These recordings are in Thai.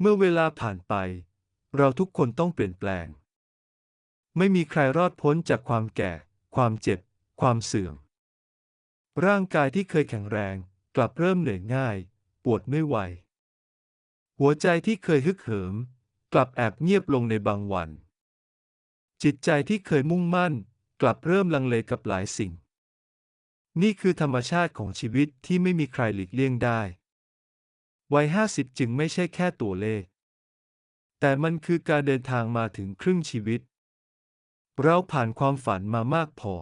เมื่อเวลาผ่านไป เราทุกคนต้องเปลี่ยนแปลง ไม่มีใครรอดพ้นจากความแก่ ความเจ็บ ความเสื่อม ร่างกายที่เคยแข็งแรง กลับเริ่มเหนื่อยง่าย ปวดไม่ไหว หัวใจที่เคยฮึกเหิม กลับแอบเงียบลงในบางวัน จิตใจที่เคยมุ่งมั่น กลับเริ่มลังเลกับหลายสิ่ง นี่คือธรรมชาติของชีวิตที่ไม่มีใครหลีกเลี่ยงได้ วัยห้าสิบจึงไม่ใช่แค่ตัวเลข แต่มันคือการเดินทางมาถึงครึ่งชีวิต เราผ่านความฝันมามากพอ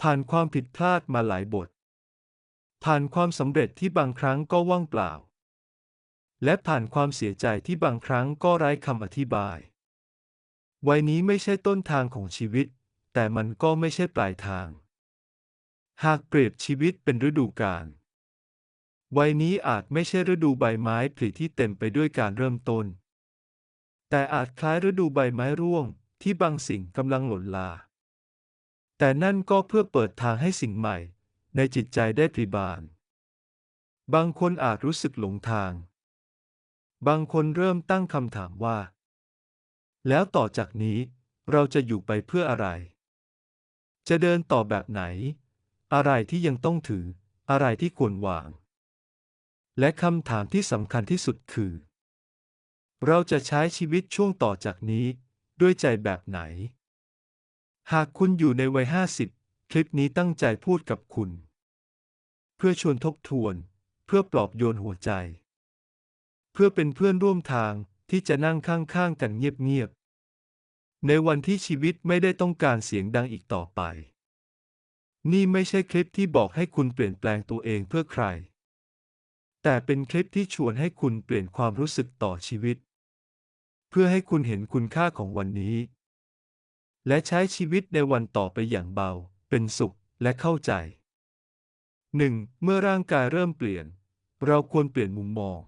ผ่านความผิดพลาดมาหลายบท ผ่านความสำเร็จที่บางครั้งก็ว่างเปล่า และผ่านความเสียใจที่บางครั้งก็ไร้คำอธิบาย วัยนี้ไม่ใช่ต้นทางของชีวิต แต่มันก็ไม่ใช่ปลายทาง หากเปรียบชีวิตเป็นฤดูกาล วัยนี้อาจไม่ใช่ฤดูใบไม้ผลิที่เต็มไปด้วยการเริ่มต้น แต่อาจคล้ายฤดูใบไม้ร่วงที่บางสิ่งกำลังหล่นลา แต่นั่นก็เพื่อเปิดทางให้สิ่งใหม่ ในจิตใจได้ผลิบาน บางคนอาจรู้สึกหลงทาง บางคนเริ่มตั้งคำถามว่า แล้วต่อจากนี้เราจะอยู่ไปเพื่ออะไร จะเดินต่อแบบไหน อะไรที่ยังต้องถือ อะไรที่ควรวาง และคำถามที่สำคัญที่สุดคือ เราจะใช้ชีวิตช่วงต่อจากนี้ ด้วยใจแบบไหน หากคุณอยู่ในวัยห้าสิบคลิปนี้ตั้งใจพูดกับคุณ เพื่อชวนทบทวน เพื่อปลอบโยนหัวใจ เพื่อเป็นเพื่อนร่วมทางที่จะนั่งข้างๆกันเงียบๆ ในวันที่ชีวิตไม่ได้ต้องการเสียงดังอีกต่อไป นี่ไม่ใช่คลิปที่บอกให้คุณเปลี่ยนแปลงตัวเองเพื่อใคร แต่เป็นคลิปที่ชวนให้คุณเปลี่ยนความรู้สึกต่อชีวิต เพื่อให้คุณเห็นคุณค่าของวันนี้ และใช้ชีวิตในวันต่อไปอย่างเบา เป็นสุขและเข้าใจ 1. เมื่อร่างกายเริ่มเปลี่ยน เราควรเปลี่ยนมุมมอง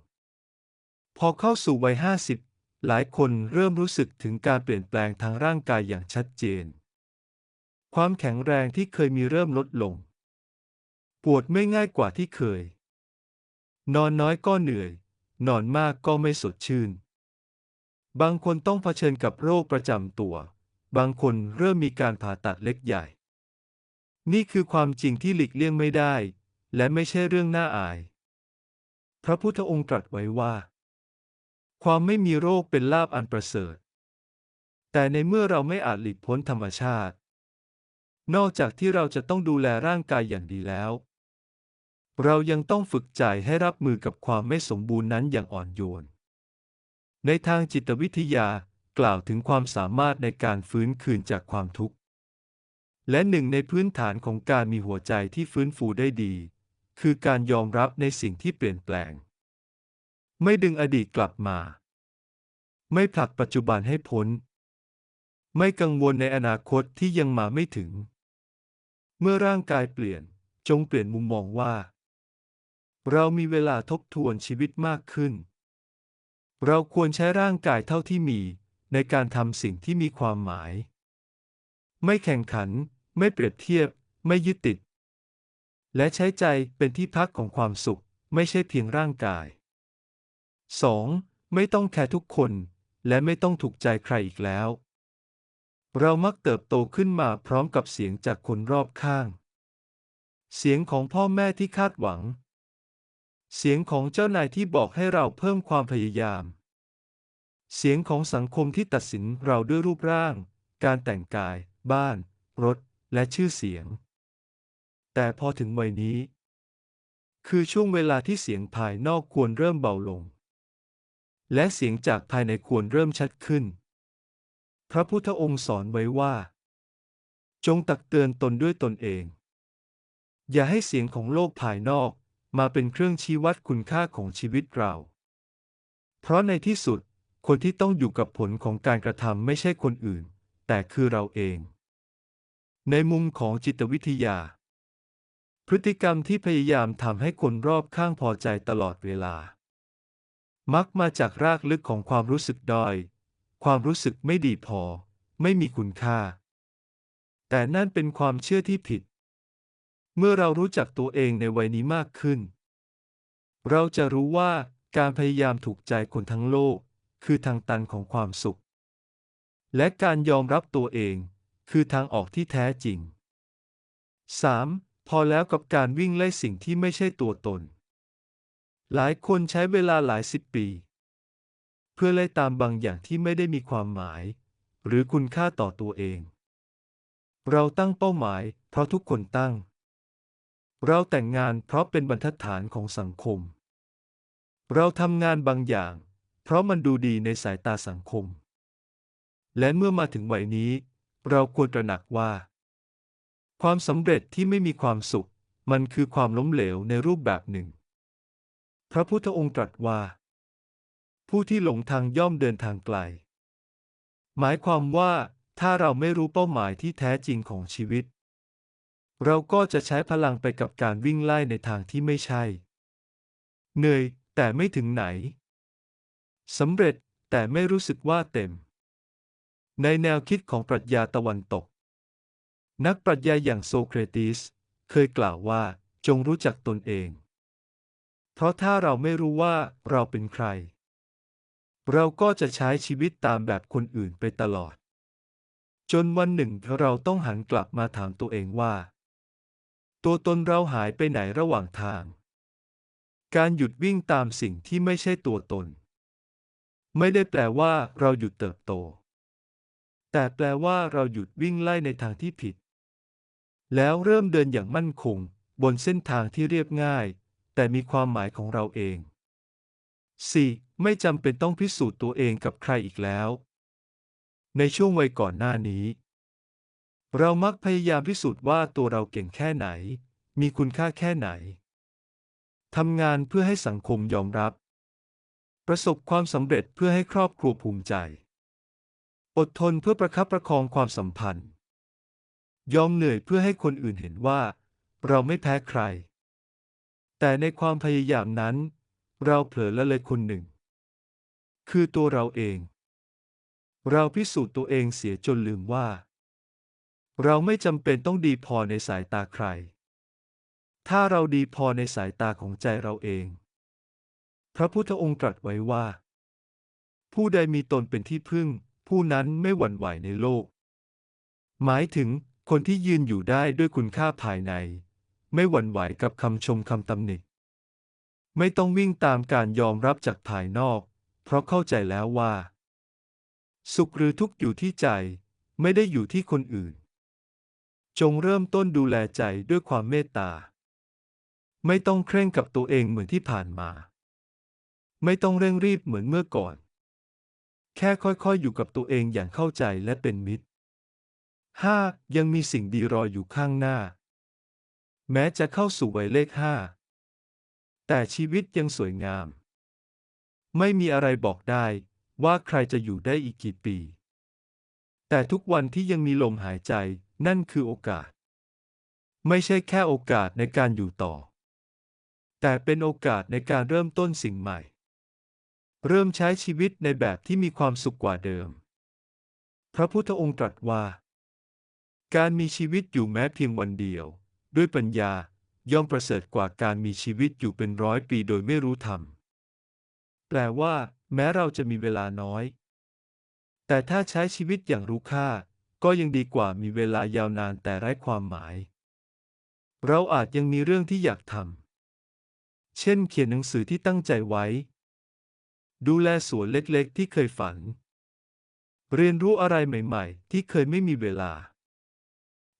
พอเข้าสู่วัยห้าสิบหลายคนเริ่มรู้สึกถึงการเปลี่ยนแปลงทางร่างกายอย่างชัดเจน ความแข็งแรงที่เคยมีเริ่มลดลง ปวดไม่ง่ายกว่าที่เคย นอนน้อยก็เหนื่อย นอนมากก็ไม่สดชื่น บางคนต้องเผชิญกับโรคประจำตัว บางคนเริ่มมีการผ่าตัดเล็กใหญ่ นี่คือความจริงที่หลีกเลี่ยงไม่ได้ และไม่ใช่เรื่องน่าอาย พระพุทธองค์ตรัสไว้ว่า ความไม่มีโรคเป็นลาภอันประเสริฐ แต่ในเมื่อเราไม่อาจหลีกพ้นธรรมชาติ นอกจากที่เราจะต้องดูแลร่างกายอย่างดีแล้ว เรายังต้องฝึกใจให้รับมือกับความไม่สมบูรณ์นั้นอย่างอ่อนโยน ในทางจิตวิทยากล่าวถึงความสามารถในการฟื้นคืนจากความทุกข์ และหนึ่งในพื้นฐานของการมีหัวใจที่ฟื้นฟูได้ดี คือการยอมรับในสิ่งที่เปลี่ยนแปลง ไม่ดึงอดีตกลับมา ไม่ผลักปัจจุบันให้พ้น ไม่กังวลในอนาคตที่ยังมาไม่ถึง เมื่อร่างกายเปลี่ยนจงเปลี่ยนมุมมองว่า เรามีเวลาทบทวนชีวิตมากขึ้น เราควรใช้ร่างกายเท่าที่มี ในการทำสิ่งที่มีความหมาย ไม่แข่งขัน ไม่เปรียบเทียบ ไม่ยึดติด และใช้ใจเป็นที่พักของความสุข ไม่ใช่เพียงร่างกาย 2. ไม่ต้องแคร์ทุกคน และไม่ต้องถูกใจใครอีกแล้ว เรามักเติบโตขึ้นมาพร้อมกับเสียงจากคนรอบข้าง เสียงของพ่อแม่ที่คาดหวัง เสียงของเจ้านายที่บอกให้เราเพิ่มความพยายาม เสียงของสังคมที่ตัดสินเราด้วยรูปร่าง การแต่งกาย บ้าน รถ และชื่อเสียง แต่พอถึงวัยนี้ คือช่วงเวลาที่เสียงภายนอกควรเริ่มเบาลง และเสียงจากภายในควรเริ่มชัดขึ้น พระพุทธองค์สอนไว้ว่า จงตักเตือนตนด้วยตนเอง อย่าให้เสียงของโลกภายนอก มาเป็นเครื่องชี้วัดคุณค่าของชีวิตเรา เพราะในที่สุด คนที่ต้องอยู่กับผลของการกระทำไม่ใช่คนอื่น แต่คือเราเอง ในมุมของจิตวิทยา พฤติกรรมที่พยายามทำให้คนรอบข้างพอใจตลอดเวลา มักมาจากรากลึกของความรู้สึกด้อย ความรู้สึกไม่ดีพอ ไม่มีคุณค่า แต่นั่นเป็นความเชื่อที่ผิด เมื่อเรารู้จักตัวเองในวัยนี้มากขึ้น เราจะรู้ว่าการพยายามถูกใจคนทั้งโลก คือทางตันของความสุข และการยอมรับตัวเอง คือทางออกที่แท้จริง 3. พอแล้วกับการวิ่งไล่สิ่งที่ไม่ใช่ตัวตน หลายคนใช้เวลาหลายสิบปี เพื่อไล่ตามบางอย่างที่ไม่ได้มีความหมาย หรือคุณค่าต่อตัวเอง เราตั้งเป้าหมาย เพราะทุกคนตั้ง เราแต่งงานเพราะเป็นบรรทัดฐานของสังคม เราทำงานบางอย่าง เพราะมันดูดีในสายตาสังคม และเมื่อมาถึงวัยนี้ เราควรตระหนักว่า ความสำเร็จที่ไม่มีความสุข มันคือความล้มเหลวในรูปแบบหนึ่ง พระพุทธองค์ตรัสว่า ผู้ที่หลงทางย่อมเดินทางไกล หมายความว่าถ้าเราไม่รู้เป้าหมายที่แท้จริงของชีวิต เราก็จะใช้พลังไปกับการวิ่งไล่ในทางที่ไม่ใช่ เหนื่อย แต่ไม่ถึงไหนสำเร็จแต่ไม่รู้สึกว่าเต็ม ในแนวคิดของปรัชญาตะวันตก นักปรัชญาอย่างโซเครติส เคยกล่าวว่าจงรู้จักตนเอง เพราะถ้าเราไม่รู้ว่าเราเป็นใคร เราก็จะใช้ชีวิตตามแบบคนอื่นไปตลอด จนวันหนึ่งเราต้องหันกลับมาถามตัวเองว่า ตัวตนเราหายไปไหนระหว่างทาง การหยุดวิ่งตามสิ่งที่ไม่ใช่ตัวตน ไม่ได้แปลว่าเราหยุดเติบโต แต่แปลว่าเราหยุดวิ่งไล่ในทางที่ผิด แล้วเริ่มเดินอย่างมั่นคง บนเส้นทางที่เรียบง่าย แต่มีความหมายของเราเอง 4. ไม่จำเป็นต้องพิสูจน์ตัวเองกับใครอีกแล้ว ในช่วงวัยก่อนหน้านี้ เรามักพยายามพิสูจน์ว่าตัวเราเก่งแค่ไหน มีคุณค่าแค่ไหน ทำงานเพื่อให้สังคมยอมรับ ประสบความสำเร็จเพื่อให้ครอบครัวภูมิใจ อดทนเพื่อประคับประคองความสัมพันธ์ ยอมเหนื่อยเพื่อให้คนอื่นเห็นว่า เราไม่แพ้ใคร แต่ในความพยายามนั้น เราเผลอละเลยคนหนึ่ง คือตัวเราเอง เราพิสูจน์ตัวเองเสียจนลืมว่า เราไม่จำเป็นต้องดีพอในสายตาใคร ถ้าเราดีพอในสายตาของใจเราเอง พระพุทธองค์ตรัสไว้ว่า ผู้ใดมีตนเป็นที่พึ่ง ผู้นั้นไม่หวั่นไหวในโลก หมายถึงคนที่ยืนอยู่ได้ด้วยคุณค่าภายใน ไม่หวั่นไหวกับคำชมคำตำหนิ ไม่ต้องวิ่งตามการยอมรับจากภายนอก เพราะเข้าใจแล้วว่า สุขหรือทุกข์อยู่ที่ใจ ไม่ได้อยู่ที่คนอื่น จงเริ่มต้นดูแลใจด้วยความเมตตา ไม่ต้องเคร่งกับตัวเองเหมือนที่ผ่านมา ไม่ต้องเร่งรีบเหมือนเมื่อก่อน แค่ค่อยๆอยู่กับตัวเองอย่างเข้าใจและเป็นมิตร 5. ยังมีสิ่งดีรออยู่ข้างหน้า แม้จะเข้าสู่วัยเลขห้าแต่ชีวิตยังสวยงาม ไม่มีอะไรบอกได้ว่าใครจะอยู่ได้อีกกี่ปี แต่ทุกวันที่ยังมีลมหายใจ นั่นคือโอกาส ไม่ใช่แค่โอกาสในการอยู่ต่อ แต่เป็นโอกาสในการเริ่มต้นสิ่งใหม่ เริ่มใช้ชีวิตในแบบที่มีความสุขกว่าเดิม พระพุทธองค์ตรัสว่า การมีชีวิตอยู่แม้เพียงวันเดียว ด้วยปัญญาย่อมประเสริฐกว่าการมีชีวิตอยู่เป็นร้อยปีโดยไม่รู้ธรรม แปลว่า แม้เราจะมีเวลาน้อย แต่ถ้าใช้ชีวิตอย่างรู้ค่า ก็ยังดีกว่ามีเวลายาวนานแต่ไร้ความหมาย เราอาจยังมีเรื่องที่อยากทำ เช่นเขียนหนังสือที่ตั้งใจไว้ ดูแลสวนเล็กๆที่เคยฝัน เรียนรู้อะไรใหม่ๆ ที่เคยไม่มีเวลา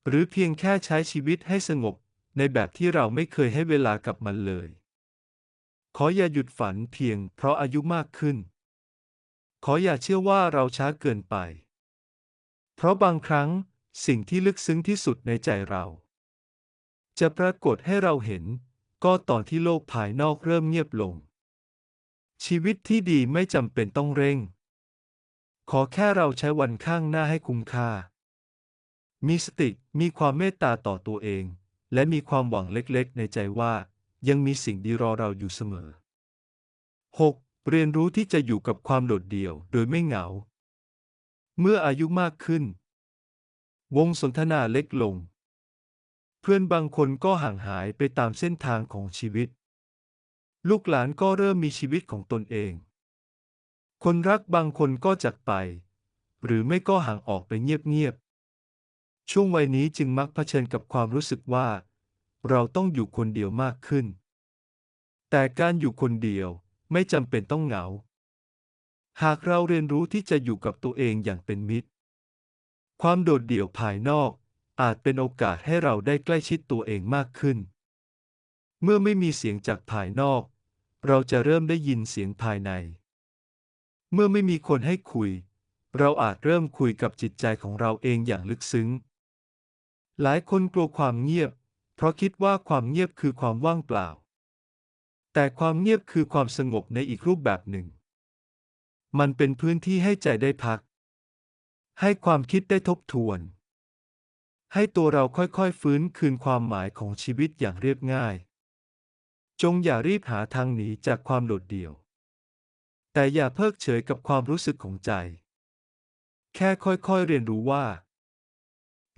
หรือเพียงแค่ใช้ชีวิตให้สงบในแบบที่เราไม่เคยให้เวลากับมันเลย ขออย่าหยุดฝันเพียงเพราะอายุมากขึ้น ขออย่าเชื่อว่าเราช้าเกินไป เพราะบางครั้งสิ่งที่ลึกซึ้งที่สุดในใจเรา จะปรากฏให้เราเห็น ก็ตอนที่โลกภายนอกเริ่มเงียบลง ชีวิตที่ดีไม่จำเป็นต้องเร่ง ขอแค่เราใช้วันข้างหน้าให้คุ้มค่า มีสติมีความเมตตาต่อตัวเอง และมีความหวังเล็กๆ ในใจว่ายังมีสิ่งดีรอเราอยู่เสมอ 6. เรียนรู้ที่จะอยู่กับความโดดเดี่ยวโดยไม่เหงา เมื่ออายุมากขึ้น วงสนทนาเล็กลง เพื่อนบางคนก็ห่างหายไปตามเส้นทางของชีวิต ลูกหลานก็เริ่มมีชีวิตของตนเอง คนรักบางคนก็จากไป หรือไม่ก็ห่างออกไปเงียบๆ ช่วงวัยนี้จึงมักเผชิญกับความรู้สึกว่า เราต้องอยู่คนเดียวมากขึ้น แต่การอยู่คนเดียวไม่จำเป็นต้องเหงา หากเราเรียนรู้ที่จะอยู่กับตัวเองอย่างเป็นมิตร ความโดดเดี่ยวภายนอก อาจเป็นโอกาสให้เราได้ใกล้ชิดตัวเองมากขึ้น เมื่อไม่มีเสียงจากภายนอก เราจะเริ่มได้ยินเสียงภายใน เมื่อไม่มีคนให้คุย เราอาจเริ่มคุยกับจิตใจของเราเองอย่างลึกซึ้ง หลายคนกลัวความเงียบ เพราะคิดว่าความเงียบคือความว่างเปล่า แต่ความเงียบคือความสงบในอีกรูปแบบหนึ่ง มันเป็นพื้นที่ให้ใจได้พัก ให้ความคิดได้ทบทวน ให้ตัวเราค่อยๆฟื้นคืนความหมายของชีวิตอย่างเรียบง่าย จงอย่ารีบหาทางหนีจากความโดดเดี่ยว แต่อย่าเพิกเฉยกับความรู้สึกของใจ แค่ค่อยๆเรียนรู้ว่า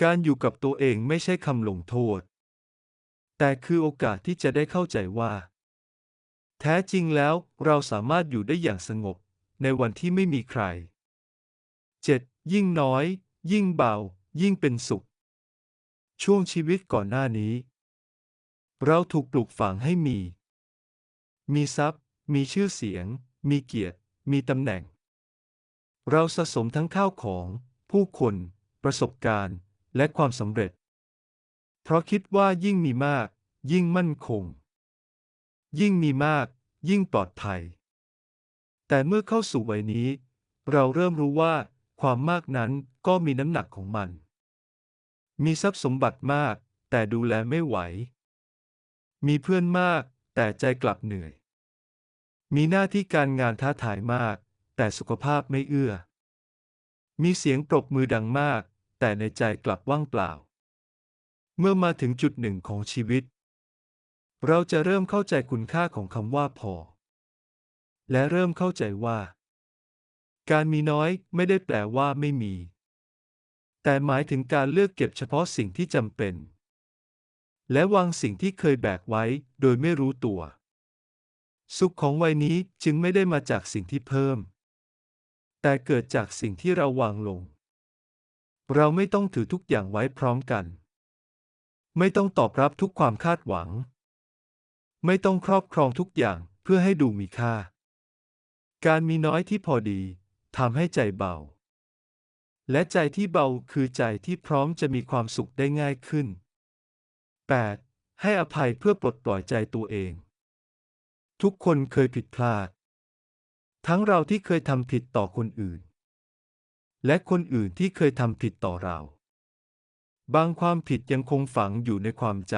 การอยู่กับตัวเองไม่ใช่คำลงโทษ แต่คือโอกาสที่จะได้เข้าใจว่า แท้จริงแล้วเราสามารถอยู่ได้อย่างสงบ ในวันที่ไม่มีใคร 7. ยิ่งน้อย ยิ่งเบา ยิ่งเป็นสุข ช่วงชีวิตก่อนหน้านี้ เราถูกปลูกฝังให้มี มีทรัพย์ มีชื่อเสียง มีเกียรติ มีตำแหน่ง เราสะสมทั้งข้าวของ ผู้คน ประสบการณ์ และความสำเร็จ เพราะคิดว่ายิ่งมีมาก ยิ่งมั่นคง ยิ่งมีมาก ยิ่งปลอดภัย แต่เมื่อเข้าสู่วัยนี้ เราเริ่มรู้ว่าความมากนั้นก็มีน้ำหนักของมัน มีทรัพย์สมบัติมาก แต่ดูแลไม่ไหว มีเพื่อนมาก แต่ใจกลับเหนื่อย มีหน้าที่การงานท้าทายมาก แต่สุขภาพไม่เอื้อ มีเสียงปรบมือดังมาก แต่ในใจกลับว่างเปล่า เมื่อมาถึงจุดหนึ่งของชีวิต เราจะเริ่มเข้าใจคุณค่าของคำว่าพอ และเริ่มเข้าใจว่า การมีน้อยไม่ได้แปลว่าไม่มี แต่หมายถึงการเลือกเก็บเฉพาะสิ่งที่จำเป็น และวางสิ่งที่เคยแบกไว้โดยไม่รู้ตัว สุขของวัยนี้จึงไม่ได้มาจากสิ่งที่เพิ่ม แต่เกิดจากสิ่งที่เราวางลง เราไม่ต้องถือทุกอย่างไว้พร้อมกัน ไม่ต้องตอบรับทุกความคาดหวัง ไม่ต้องครอบครองทุกอย่างเพื่อให้ดูมีค่า การมีน้อยที่พอดีทำให้ใจเบา และใจที่เบาคือใจที่พร้อมจะมีความสุขได้ง่ายขึ้น 8. ให้อภัยเพื่อปลดปล่อยใจตัวเอง ทุกคนเคยผิดพลาด ทั้งเราที่เคยทำผิดต่อคนอื่น และคนอื่นที่เคยทำผิดต่อเรา บางความผิดยังคงฝังอยู่ในความจ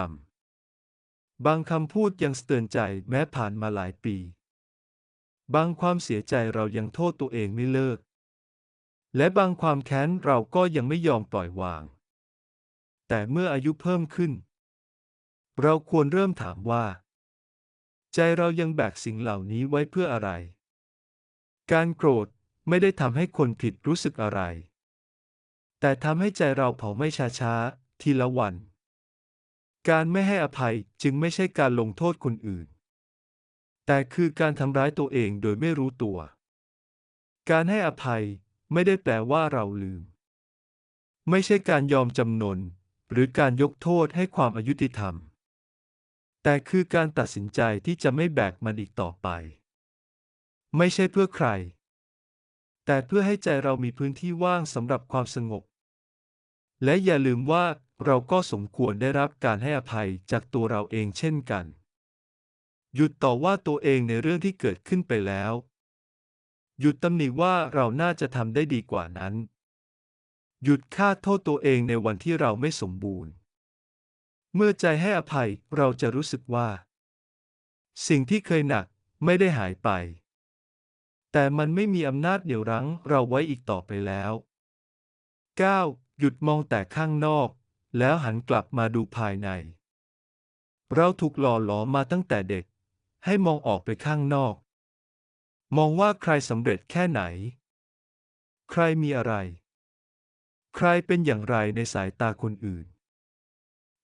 ำบางคำพูดยังสเตือนใจแม้ผ่านมาหลายปี บางความเสียใจเรายังโทษตัวเองไม่เลิก และบางความแค้นเราก็ยังไม่ยอมปล่อยวาง แต่เมื่ออายุเพิ่มขึ้น เราควรเริ่มถามว่า ใจเรายังแบกสิ่งเหล่านี้ไว้เพื่ออะไร การโกรธไม่ได้ทำให้คนผิดรู้สึกอะไร แต่ทำให้ใจเราเผาไม่ช้าๆทีละวัน การไม่ให้อภัยจึงไม่ใช่การลงโทษคนอื่น แต่คือการทำร้ายตัวเองโดยไม่รู้ตัว การให้อภัยไม่ได้แปลว่าเราลืม ไม่ใช่การยอมจำนน หรือการยกโทษให้ความอายุติธรรม แต่คือการตัดสินใจที่จะไม่แบกมันอีกต่อไป ไม่ใช่เพื่อใคร แต่เพื่อให้ใจเรามีพื้นที่ว่างสำหรับความสงบ และอย่าลืมว่าเราก็สมควรได้รับการให้อภัยจากตัวเราเองเช่นกัน หยุดต่อว่าตัวเองในเรื่องที่เกิดขึ้นไปแล้ว หยุดตำหนิว่าเราน่าจะทำได้ดีกว่านั้น หยุดฆ่าโทษตัวเองในวันที่เราไม่สมบูรณ์ เมื่อใจให้อภัยเราจะรู้สึกว่า สิ่งที่เคยหนักไม่ได้หายไป แต่มันไม่มีอำนาจเหนี่ยวรั้งเราไว้อีกต่อไปแล้ว 9. หยุดมองแต่ข้างนอก แล้วหันกลับมาดูภายใน เราถูกหล่อหลอมมาตั้งแต่เด็ก ให้มองออกไปข้างนอก มองว่าใครสำเร็จแค่ไหน ใครมีอะไร ใครเป็นอย่างไรในสายตาคนอื่น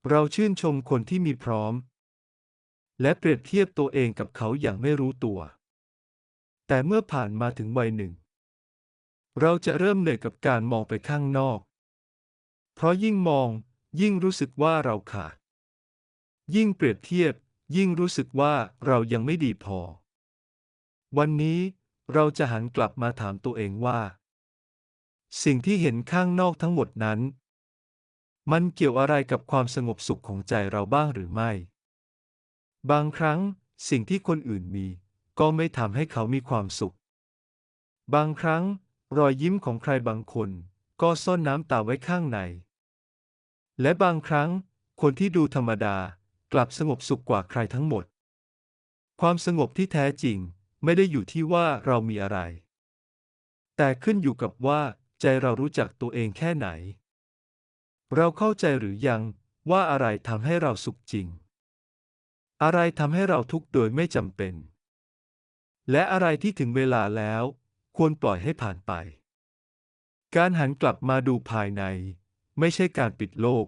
เราชื่นชมคนที่มีพร้อม และเปรียบเทียบตัวเองกับเขาอย่างไม่รู้ตัว แต่เมื่อผ่านมาถึงวัยหนึ่ง เราจะเริ่มเหนื่อยกับการมองไปข้างนอก เพราะยิ่งมองยิ่งรู้สึกว่าเราขาด ยิ่งเปรียบเทียบ ยิ่งรู้สึกว่าเรายังไม่ดีพอ วันนี้เราจะหันกลับมาถามตัวเองว่า สิ่งที่เห็นข้างนอกทั้งหมดนั้น มันเกี่ยวอะไรกับความสงบสุขของใจเราบ้างหรือไม่ บางครั้งสิ่งที่คนอื่นมี ก็ไม่ทำให้เขามีความสุข บางครั้ง รอยยิ้มของใครบางคน ก็ซ่อนน้ำตาไว้ข้างใน และบางครั้ง คนที่ดูธรรมดา กลับสงบสุขกว่าใครทั้งหมด ความสงบที่แท้จริงไม่ได้อยู่ที่ว่าเรามีอะไร แต่ขึ้นอยู่กับว่าใจเรารู้จักตัวเองแค่ไหน เราเข้าใจหรือยังว่าอะไรทำให้เราสุขจริง อะไรทำให้เราทุกข์โดยไม่จำเป็น และอะไรที่ถึงเวลาแล้ว ควรปล่อยให้ผ่านไป การหันกลับมาดูภายใน ไม่ใช่การปิดโลก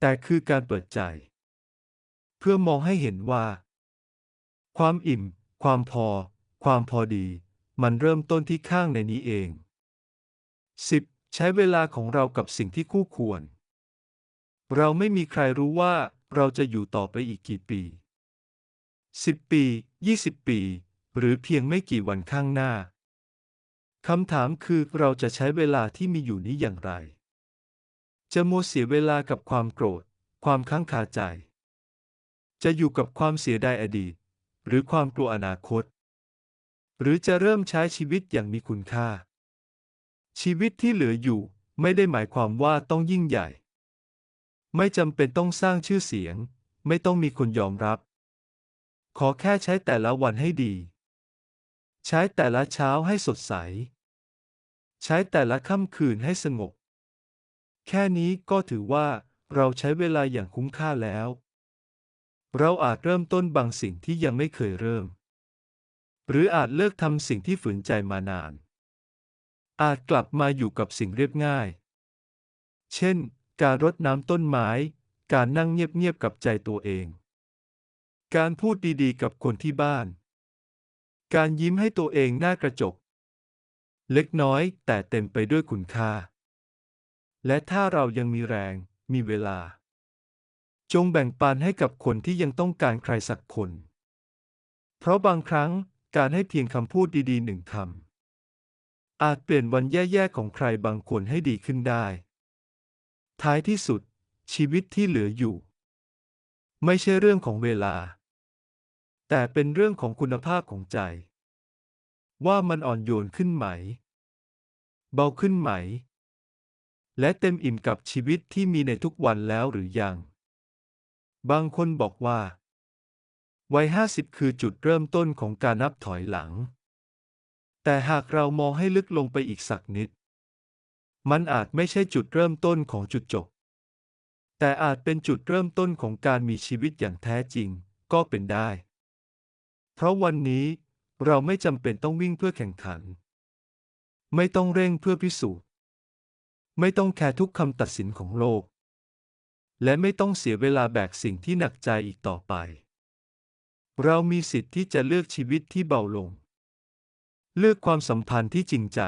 แต่คือการเปิดใจ เพื่อมองให้เห็นว่า ความอิ่ม ความพอ ความพอดี มันเริ่มต้นที่ข้างในนี้เอง 10. ใช้เวลาของเรากับสิ่งที่คู่ควร เราไม่มีใครรู้ว่าเราจะอยู่ต่อไปอีกกี่ปี 10 ปี 20 ปี หรือเพียงไม่กี่วันข้างหน้าคำถามคือเราจะใช้เวลาที่มีอยู่นี้อย่างไร จะมัวเสียเวลากับความโกรธ ความค้างคาใจ จะอยู่กับความเสียดายอดีต หรือความกลัวอนาคต หรือจะเริ่มใช้ชีวิตอย่างมีคุณค่า ชีวิตที่เหลืออยู่ไม่ได้หมายความว่าต้องยิ่งใหญ่ ไม่จำเป็นต้องสร้างชื่อเสียง ไม่ต้องมีคนยอมรับ ขอแค่ใช้แต่ละวันให้ดี ใช้แต่ละเช้าให้สดใส ใช้แต่ละค่ำคืนให้สงบ แค่นี้ก็ถือว่าเราใช้เวลาอย่างคุ้มค่าแล้ว เราอาจเริ่มต้นบางสิ่งที่ยังไม่เคยเริ่ม หรืออาจเลิกทำสิ่งที่ฝืนใจมานาน อาจกลับมาอยู่กับสิ่งเรียบง่าย เช่น การรดน้ำต้นไม้ การนั่งเงียบๆกับใจตัวเอง การพูดดีๆ กับคนที่บ้าน การยิ้มให้ตัวเองหน้ากระจก เล็กน้อยแต่เต็มไปด้วยคุณค่า และถ้าเรายังมีแรง มีเวลา จงแบ่งปันให้กับคนที่ยังต้องการใครสักคน เพราะบางครั้งการให้เพียงคำพูดดีๆหนึ่งคำอาจเปลี่ยนวันแย่ๆของใครบางคนให้ดีขึ้นได้ ท้ายที่สุด ชีวิตที่เหลืออยู่ ไม่ใช่เรื่องของเวลา แต่เป็นเรื่องของคุณภาพของใจ ว่ามันอ่อนโยนขึ้นไหม เบาขึ้นไหม และเต็มอิ่มกับชีวิตที่มีในทุกวันแล้วหรือยัง บางคนบอกว่า วัยห้าสิบคือจุดเริ่มต้นของการนับถอยหลัง แต่หากเรามองให้ลึกลงไปอีกสักนิด มันอาจไม่ใช่จุดเริ่มต้นของจุดจบ แต่อาจเป็นจุดเริ่มต้นของการมีชีวิตอย่างแท้จริงก็เป็นได้ เพราะวันนี้เราไม่จำเป็นต้องวิ่งเพื่อแข่งขัน ไม่ต้องเร่งเพื่อพิสูจน์ ไม่ต้องแคร์ทุกคำตัดสินของโลก และไม่ต้องเสียเวลาแบกสิ่งที่หนักใจอีกต่อไป เรามีสิทธิ์ที่จะเลือกชีวิตที่เบาลง เลือกความสัมพันธ์ที่จริงใจ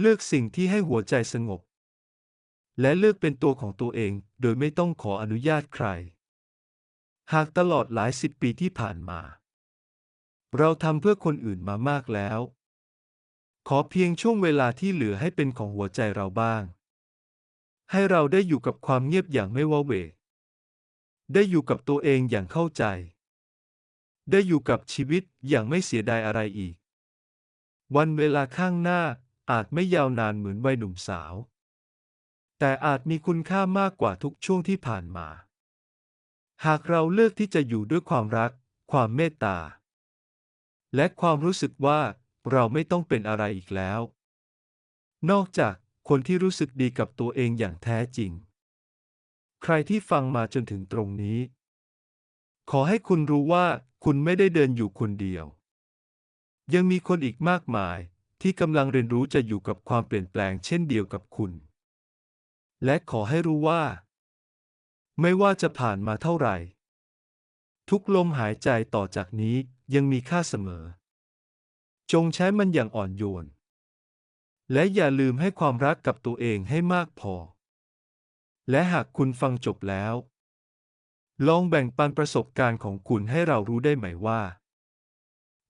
เลือกสิ่งที่ให้หัวใจสงบ และเลือกเป็นตัวของตัวเองโดยไม่ต้องขออนุญาตใคร หากตลอดหลายสิบปีที่ผ่านมา เราทำเพื่อคนอื่นมามากแล้ว ขอเพียงช่วงเวลาที่เหลือให้เป็นของหัวใจเราบ้าง ให้เราได้อยู่กับความเงียบอย่างไม่ว้าเหวได้อยู่กับตัวเองอย่างเข้าใจ ได้อยู่กับชีวิตอย่างไม่เสียดายอะไรอีก วันเวลาข้างหน้าอาจไม่ยาวนานเหมือนวัยหนุ่มสาว แต่อาจมีคุณค่ามากกว่าทุกช่วงที่ผ่านมา หากเราเลือกที่จะอยู่ด้วยความรัก ความเมตตา และความรู้สึกว่าเราไม่ต้องเป็นอะไรอีกแล้ว นอกจาก คนที่รู้สึกดีกับตัวเองอย่างแท้จริง ใครที่ฟังมาจนถึงตรงนี้ ขอให้คุณรู้ว่าคุณไม่ได้เดินอยู่คนเดียว ยังมีคนอีกมากมายที่กำลังเรียนรู้จะอยู่กับความเปลี่ยนแปลงเช่นเดียวกับคุณ และขอให้รู้ว่า ไม่ว่าจะผ่านมาเท่าไหร่ ทุกลมหายใจต่อจากนี้ยังมีค่าเสมอ จงใช้มันอย่างอ่อนโยน และอย่าลืมให้ความรักกับตัวเองให้มากพอ และหากคุณฟังจบแล้ว ลองแบ่งปันประสบการณ์ของคุณให้เรารู้ได้ไหมว่า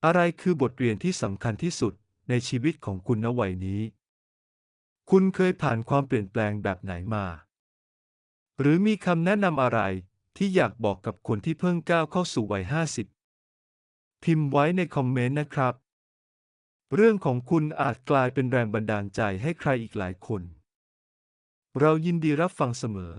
อะไรคือบทเรียนที่สำคัญที่สุดในชีวิตของคุณณวัยนี้ คุณเคยผ่านความเปลี่ยนแปลงแบบไหนมา หรือมีคำแนะนำอะไรที่อยากบอกกับคนที่เพิ่งก้าวเข้าสู่วัย 50 พิมพ์ไว้ในคอมเมนต์นะครับ เรื่องของคุณอาจกลายเป็นแรงบันดาลใจให้ใครอีกหลายคน เรายินดีรับฟังเสมอ